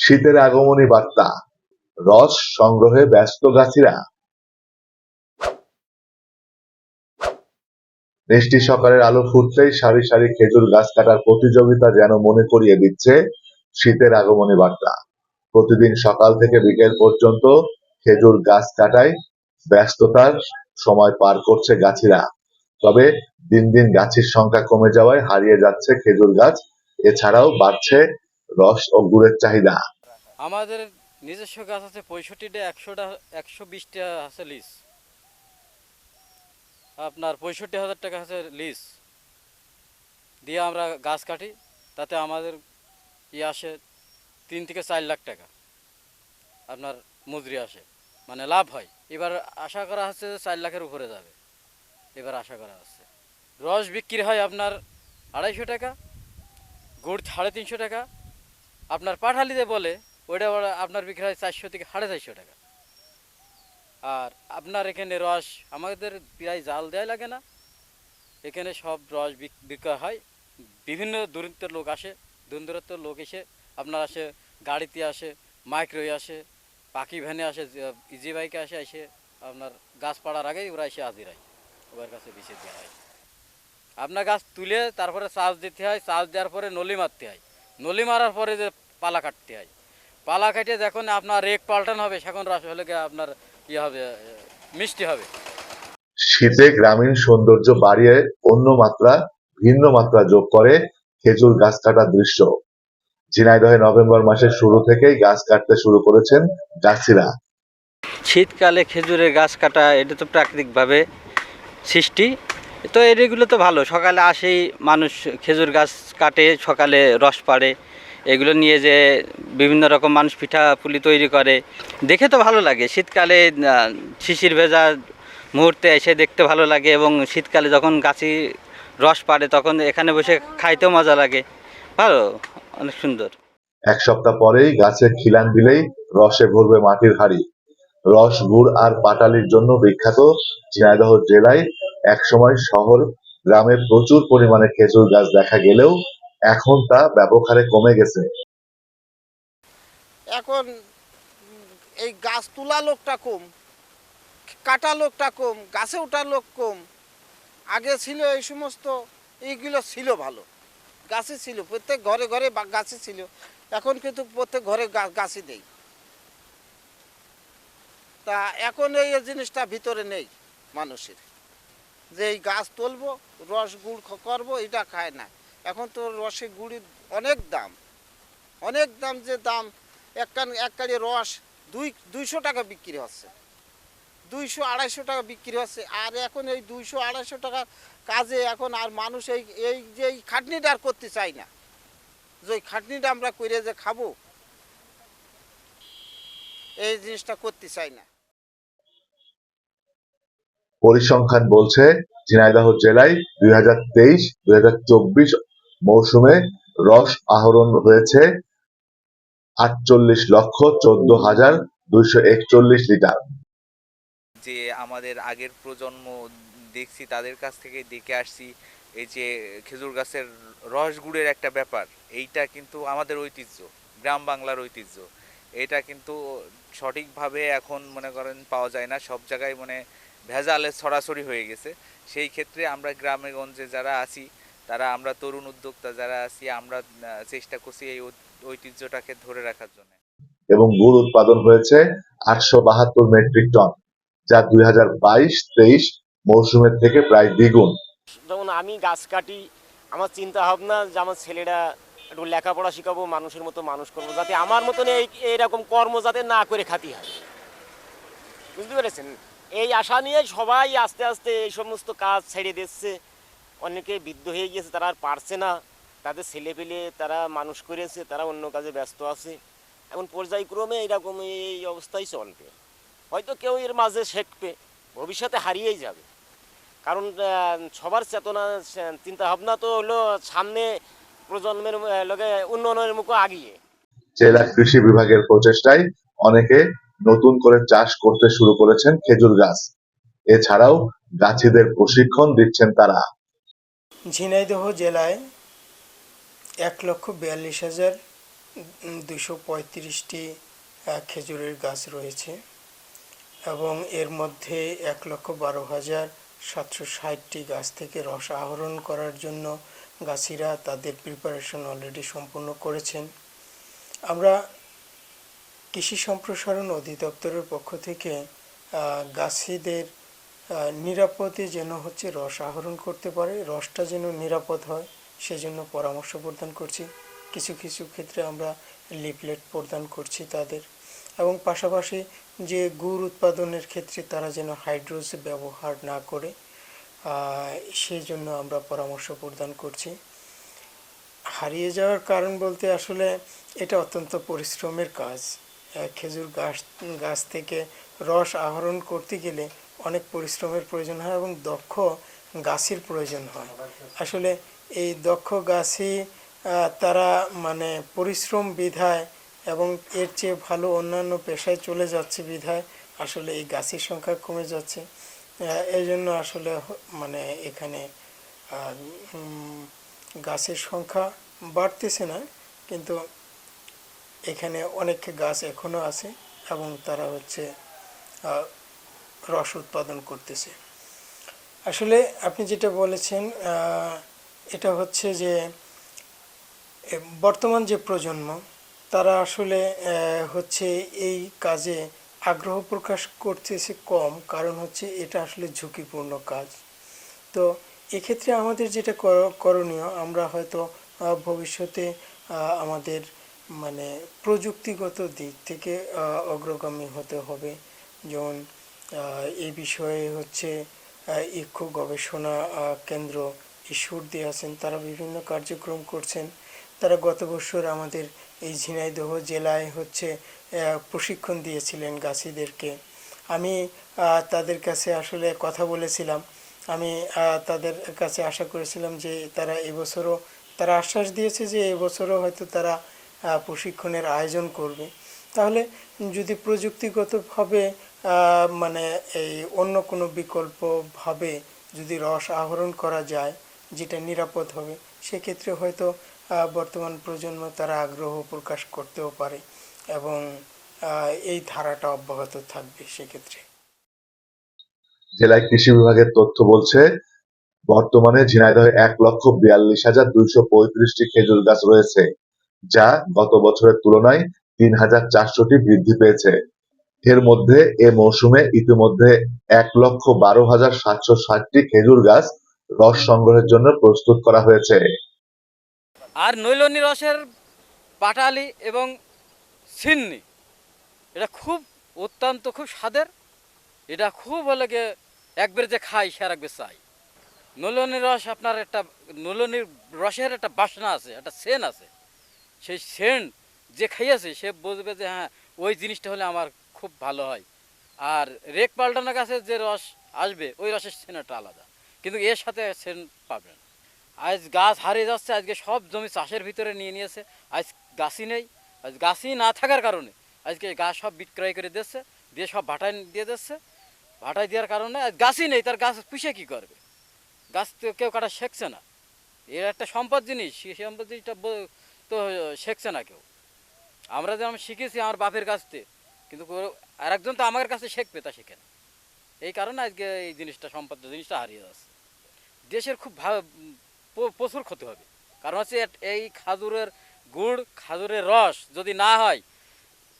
শীতের আগমনী বার্তা। রস সংগ্রহে ব্যস্ত গাছিরা। মিষ্টি সকালের আলো ফুটতেই সারি সারি খেজুর গাছ কাটার প্রতিযোগিতা যেন মনে করিয়ে দিচ্ছে শীতের আগমনী বার্তা। প্রতিদিন সকাল থেকে বিকেল পর্যন্ত খেজুর গাছ কাটায় ব্যস্ততার সময় পার করছে গাছিরা। তবে দিন দিন গাছের সংখ্যা কমে যাওয়ায় হারিয়ে যাচ্ছে খেজুর গাছ। এছাড়াও বাড়ছে রস ও গুড়ের চাহিদা। আমাদের নিজস্ব গাছ আছে পঁয়ষট্টিটা, একশোটা, একশো বিশটা আছে লিস। আপনার পঁয়ষট্টি হাজার টাকা আছে লিস। দিয়ে আমরা গাছ কাটি, তাতে আমাদের ই আসে তিন থেকে চার লাখ টাকা। আপনার মজুরি আসে মানে লাভ হয়। এবার আশা করা হচ্ছে চার লাখের উপরে যাবে। এবার আশা করা হচ্ছে। রস বিক্রি হয় আপনার আড়াইশো টাকা, গুড় সাড়ে তিনশো টাকা আপনার পাঠালিতে বলে, ওইটা আপনার বিক্রি হয় চারশো থেকে সাড়ে চারশো টাকা। আর আপনার এখানে রস, আমাদের প্রায় জাল দেওয়া লাগে না। এখানে সব রস বিক- বিক্রয় হয়। বিভিন্ন দূরত্বের লোক আসে দূর লোক এসে, আপনার আসে, গাড়িতে আসে মাইক্রোয়ে আসে, পাখি ভ্যানে আসে ইজি বাইকে আসে, এসে আপনার গাছ পাড়ার আগেই ওরা এসে হাজিরায় ওর কাছে বিছে দেওয়া হয়। আপনার গাছ তুলে তারপরে চার্জ দিতে হয়, চার্জ দেওয়ার পরে নলি মারতে হয়। নলি মারার পরে যে পালা কাটতে হয়। পালা কাটে যখন আপনার রেক পাল্টানো হবে সেখন রস হলে গিয়ে আপনার ইয়ে হবে মিষ্টি হবে। শীতে গ্রামীণ সৌন্দর্য বাড়িয়ে অন্য মাত্রা ভিন্ন মাত্রা যোগ করে খেজুর গাছ কাটার দৃশ্য। ঝিনাইদহে নভেম্বর মাসের শুরু থেকেই গাছ কাটতে শুরু করেছেন গাছিরা। শীতকালে খেজুরের গাছ কাটা এটা তো প্রাকৃতিকভাবে সৃষ্টি। তো এগুলো তো ভালো। সকালে আসেই মানুষ খেজুর গাছ কাটে, সকালে রস পাড়ে। এগুলো নিয়ে যে বিভিন্ন রকম মানুষ পিঠা পুলি তৈরি করে, দেখে তো ভালো লাগে। শীতকালে শিশির ভেজা মুহূর্তে এসে দেখতে ভালো লাগে এবং শীতকালে যখন গাছি রস পাড়ে, তখন এখানে বসে খাইতেও মজা লাগে। ভালো, অনেক সুন্দর। এক সপ্তাহ পরেই গাছে খিলান দিলেই রসে ভরবে মাটির হাড়ি। রস, গুড় আর পাটালির জন্য বিখ্যাত ঝিনাইদহ জেলায় একসময় শহর গ্রামে প্রচুর পরিমাণে খেজুর গাছ দেখা গেলেও এখন তা ব্যাপক হারে কমে গেছে। এখন এই গাছ তোলা লোকটা কম, কাটা লোকটা কম, গাছে ওঠার লোক কম। আগে ছিল এই সমস্ত, এইগুলো ছিল ভালো। গাছে ছিল, প্রত্যেক ঘরে ঘরে গাছে ছিল। এখন কিন্তু প্রত্যেক ঘরে গা- গাছই নেই। তা এখন এই জিনিসটা ভিতরে নেই মানুষের। যে এই গাছ তুলবো, রস গুড় করব, এটা খায় না। এখন তো রসে গুড়ির অনেক দাম। অনেক দাম যে দাম, এক কান এক কাড়ি রস দুই, দুইশো টাকা বিক্রি হচ্ছে। দুইশো, আড়াইশো টাকা বিক্রি হচ্ছে। আর এখন এই দুইশো, আড়াইশো টাকার কাজে এখন আর মানুষ এই এই যে এই খাটনিটা আর করতে চায় না। যে ওই খাটনিটা আমরা করে যে খাব, এই জিনিসটা করতে চাই না। পরিসংখ্যান বলছে ঝিনাইদহ জেলায় দুই হাজার তেইশ, দুই হাজার চব্বিশ মৌসুমে রস আহরণ হয়েছে আটচল্লিশ লক্ষ চোদ্দ হাজার দুইশো একচল্লিশ লিটার। যে আমাদের আগের প্রজন্ম দেখছি, তাদের কাছ থেকে দেখে আসছি, এই যে খেজুর গাছের রস গুড়ের একটা ব্যাপার, এইটা কিন্তু আমাদের ঐতিহ্য, গ্রাম বাংলার ঐতিহ্য। এটা কিন্তু সঠিকভাবে এখন মনে করেন পাওয়া যায় না, সব জায়গায় মানে ভেজালে ছড়াছড়ি হয়ে গেছে। সেই ক্ষেত্রে আমরা গ্রামে গঞ্জে যারা আছি তারা আমরা তরুণ উদ্যোক্তা যারা আছি আমরা চেষ্টা করছি এই ঐতিহ্যটাকে ধরে রাখার জন্য। এবং গুড় উৎপাদন হয়েছে আটশো বাহাত্তর মেট্রিক টন যা দুই হাজার বাইশ তেইশ মৌসুমের থেকে প্রায় দ্বিগুণ। যেমন আমি গাছ কাটি আমার চিন্তা ভাবনা যে আমার ছেলেরা একটু লেখাপড়া শিখাবো মানুষের মতো মানুষ করব যাতে আমার মতন এই এইরকম কর্ম যাতে না করে খাতি হয়। বুঝতে পেরেছেন? এই আশা নিয়ে সবাই আস্তে আস্তে এই সমস্ত কাজ ছেড়ে দিচ্ছে। অনেকে বৃদ্ধ হয়ে গিয়েছে, তারা আর পারছে না। তাদের ছেলে পেলে তারা মানুষ করেছে, তারা অন্য কাজে ব্যস্ত আছে। এখন পর্যায়ক্রমে এইরকম এই অবস্থায় চলবে। হয়তো কেউ এর মাঝে শেখবে ভবিষ্যতে হারিয়েই যাবে। কারণ সবার চেতনা চিন্তা ভাবনা তো হলো সামনে প্রজন্মের লগে উন্নয়নের মুখে আগিয়ে। জেলা কৃষি বিভাগের প্রচেষ্টায় অনেকে নতুন করে চাষ করতে শুরু করেছেন খেজুর গাছ। এছাড়াও গাছিদের প্রশিক্ষণ দিচ্ছেন তারা। ঝিনাইদহ জেলায় এক লক্ষ বিয়াল্লিশ হাজার দুশো পঁয়ত্রিশটি খেজুরের গাছ রয়েছে এবং এর মধ্যে এক লক্ষ বারো হাজার সাতশো ষাটটি গাছ থেকে রস আহরণ করার জন্য গাছিরা তাদের প্রিপারেশন অলরেডি সম্পূর্ণ করেছেন। আমরা কৃষি সম্প্রসারণ অধিদপ্তরের পক্ষ থেকে গাছিদের নিরাপদে যেন হচ্ছে রস আহরণ করতে পারে, রসটা যেন নিরাপদ হয়, সেজন্য পরামর্শ প্রদান করছি। কিছু কিছু ক্ষেত্রে আমরা লিফলেট প্রদান করছি তাদের। এবং পাশাপাশি যে গুড় উৎপাদনের ক্ষেত্রে তারা যেন হাইড্রোজ ব্যবহার না করে সেই জন্য আমরা পরামর্শ প্রদান করছি। হারিয়ে যাওয়ার কারণ বলতে আসলে এটা অত্যন্ত পরিশ্রমের কাজ। খেজুর গাছ গাছ থেকে রস আহরণ করতে গেলে অনেক পরিশ্রমের প্রয়োজন হয় এবং দক্ষ গাছের প্রয়োজন হয়। আসলে এই দক্ষ গাছই তারা মানে পরিশ্রম বিধায় এবং এর চেয়ে ভালো অন্যান্য পেশায় চলে যাচ্ছে বিধায় আসলে এই গাছের সংখ্যা কমে যাচ্ছে। এই জন্য আসলে মানে এখানে গাছের সংখ্যা বাড়তেছে না, কিন্তু এখানে অনেক গাছ এখনও আছে এবং তারা হচ্ছে রস উৎপাদন করতেছে। আসলে আপনি যেটা বলেছেন এটা হচ্ছে যে বর্তমান যে প্রজন্ম, তারা আসলে হচ্ছে এই কাজে আগ্রহ প্রকাশ করতেছে কম, কারণ হচ্ছে এটা আসলে ঝুঁকিপূর্ণ কাজ। তো এক্ষেত্রে আমাদের যেটা কর- করণীয়, আমরা হয়তো ভবিষ্যতে আমাদের মানে প্রযুক্তিগত দিক থেকে অগ্রগামী হতে হবে। যেমন এই বিষয়ে হচ্ছে ইক্ষু গবেষণা কেন্দ্র ঈশ্বর দিয়ে আছেন। তারা বিভিন্ন কার্যক্রম করছেন। তারা গত বছর আমাদের এই ঝিনাইদহ জেলায় হচ্ছে প্রশিক্ষণ দিয়েছিলেন গাছিদেরকে। আমি তাদের কাছে আসলে কথা বলেছিলাম। আমি তাদের কাছে আশা করেছিলাম যে তারা এবছরও, তারা আশ্বাস দিয়েছে যে এবছরও হয়তো তারা প্রশিক্ষণের আয়োজন করবে। তাহলে যদি প্রযুক্তিগতভাবে মানে এই অন্য কোনো বিকল্পভাবে যদি রস আহরণ করা যায়, যেটা নিরাপদ হবে, সেক্ষেত্রে হয়তো বর্তমান প্রজন্ম তারা আগ্রহ প্রকাশ করতেও পারে এবং এই ধারাটা অব্যাহত থাকবে সেক্ষেত্রে। জেলায় কৃষি বিভাগের তথ্য বলছে, বর্তমানে ঝিনাইদহে এক লক্ষ বিয়াল্লিশ হাজার দুইশো পঁয়ত্রিশটি খেজুর গাছ রয়েছে। যা গত বছরের তুলনায় তিন হাজার চারশোটি বৃদ্ধি পেয়েছে। এর মধ্যে এ মৌসুমে ইতিমধ্যে এক লক্ষ বারো হাজার সাতশো ষাটটি খেজুর গাছ রস সংগ্রহের জন্য প্রস্তুত করা হয়েছে। আর নৈলনী রসের পাটালি এবং সিন্নি, এটা খুব অত্যন্ত খুব স্বাদের, এটা খুব হলে গিয়ে একবার যে খাই সে আর একবার চাই। নৈলনীর রস আপনার একটা নৈলনীর রসের একটা বাসনা আছে, একটা সেন আছে। সেই সেন যে খাইয়েছে, সে বুঝবে যে হ্যাঁ ওই জিনিসটা হলে আমার খুব ভালো হয়। আর রেক পাল্টানো গাছের যে রস আসবে, ওই রসের সেনটা আলাদা। কিন্তু এর সাথে সেন পাবেন না। আজ গাছ হারিয়ে যাচ্ছে, আজকে সব জমি চাষের ভিতরে নিয়ে নিয়েছে, আজ গাছই নেই। আজ গাছই না থাকার কারণে আজকে গাছ সব বিক্রয় করে দিচ্ছে দিয়ে সব ভাটায় দিয়ে দিচ্ছে ভাটায় দেওয়ার কারণে আজ গাছই নেই, তার গাছ পুষে কি করবে? গাছ তো কেউ কাটা শেখছে না। এর একটা সম্পদ জিনিস সেই সম্পদ জিনিসটা তো শেখছে না কেউ। আমরা যেমন শিখেছি আমার বাপের কাছ থেকে, কিন্তু আর একজন তো আমার কাছে শিখবে, তা শিখে না। এই কারণে আজকে এই জিনিসটা সম্পদ জিনিসটা হারিয়ে যাচ্ছে। দেশের খুব প্রচুর ক্ষতি হবে। কারণ হচ্ছে এই খাজুরের গুড়, খাজুরের রস যদি না হয়,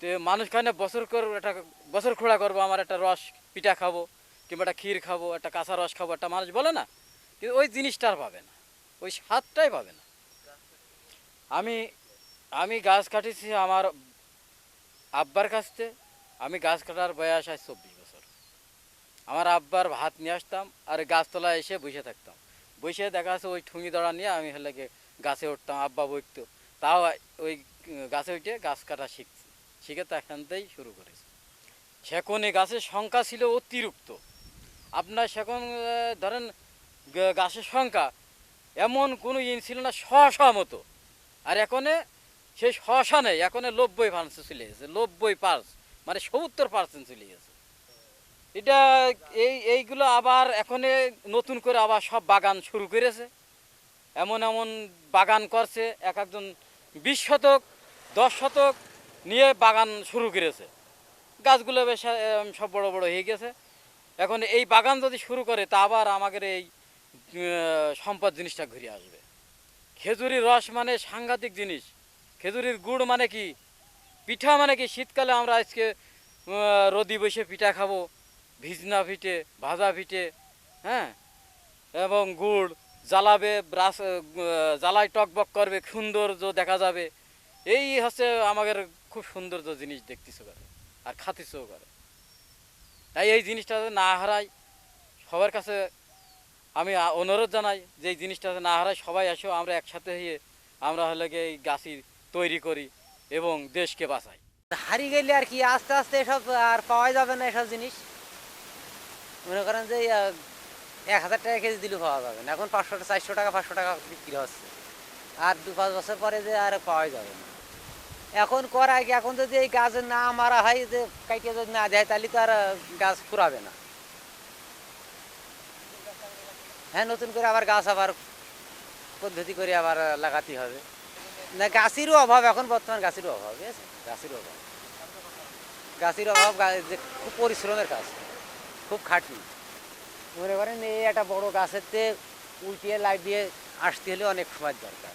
তো মানুষ খানে বছর করে একটা বছর খোড়া করব, আমার একটা রস পিঠা খাব, কিংবা একটা ক্ষীর খাব, একটা কাঁচা রস খাব, একটা মানুষ বলে না। কিন্তু ওই জিনিসটা আর পাবে না। ওই স্বাদটাই পাবে না। আমি আমি গাছ কাটিছি আমার আব্বার কাছ থেকে আমি গাছ কাটার বয়স আজ চব্বিশ বছর। আমার আব্বার ভাত নিয়ে আসতাম আর গাছতলায় এসে বসে থাকতাম। বসে দেখা যাচ্ছে ওই ঠুঙি দড়া নিয়ে আমি হলে গাছে উঠতাম, আব্বা বইতো তাও ওই গাছে উঠে গাছ কাটা শিখছি, শিখে তো এখান থেকেই শুরু করেছি। সেকনে গাছের সংখ্যা ছিল অতিরিক্ত। আপনার সেখন ধরেন গাছের সংখ্যা এমন কোনো ইন ছিল না শশা মতো। আর এখনে সেই নেই, এখনে নব্বই পার্সেন্ট চলে গেছে, নব্বই পার্স মানে সত্তর পার্সেন্ট চলে গেছে। এটা এই, এইগুলো আবার এখনে নতুন করে আবার সব বাগান শুরু করেছে। এমন এমন বাগান করছে, এক একজন বিশ শতক, দশ শতক নিয়ে বাগান শুরু করেছে। গাছগুলো বেশ সব বড় বড় হয়ে গেছে। এখন এই বাগান যদি শুরু করে, তা আবার আমাদের এই সম্পদ জিনিসটা ঘুরে আসবে। খেজুরির রস মানে সাংঘাতিক জিনিস। খেজুরির গুড় মানে কি? পিঠা মানে কি? শীতকালে আমরা আজকে রোদি বসে পিঠা খাব। ভিজনা পিঠে, ভাজা পিঠে হ্যাঁ? এবং গুড় জ্বালাবে, ব্রাশ জ্বালাই টকবক করবে, সৌন্দর্য দেখা যাবে। এই হচ্ছে আমাদের খুব সৌন্দর্য জিনিস দেখতেছে করে আর খাতিছেও করে তাই এই জিনিসটা না হারাই সবার কাছে আমি অনুরোধ জানাই যে এই জিনিসটা না হারাই সবাই আসো, আমরা একসাথে হয়ে আমরা হলে এই গাছি তৈরি করি এবং দেশকে বাঁচাই। হারিয়ে গেলে আর কি, আস্তে আস্তে এসব আর পাওয়া যাবে না এসব জিনিস। মনে করেন যে এক হাজার টাকা কেজি দিলে পাওয়া যাবে না। এখন পাঁচশো চারশো টাকা, পাঁচশো টাকা বিক্রি হচ্ছে। আর দু পাঁচ বছর পরে যে আর পাওয়া যাবে না। এখন করা কি এখন যদি এই গাছ না মারা হয়, যে কাইটে যদি না দেয়, তাহলে তো আর গাছ ফুরাবে না। হ্যাঁ নতুন করে আবার গাছ আবার পদ্ধতি করে আবার লাগাতে হবে। না, গাছেরও অভাব, এখন বর্তমান গাছেরও অভাব, ঠিক আছে? গাছেরও অভাব। গাছের অভাব খুব পরিশ্রমের কাজ, খুব খাটনি। মনে করেন এই একটা বড় গাছের তে উল্টিয়ে দিয়ে আসতে হলে অনেক সময় দরকার।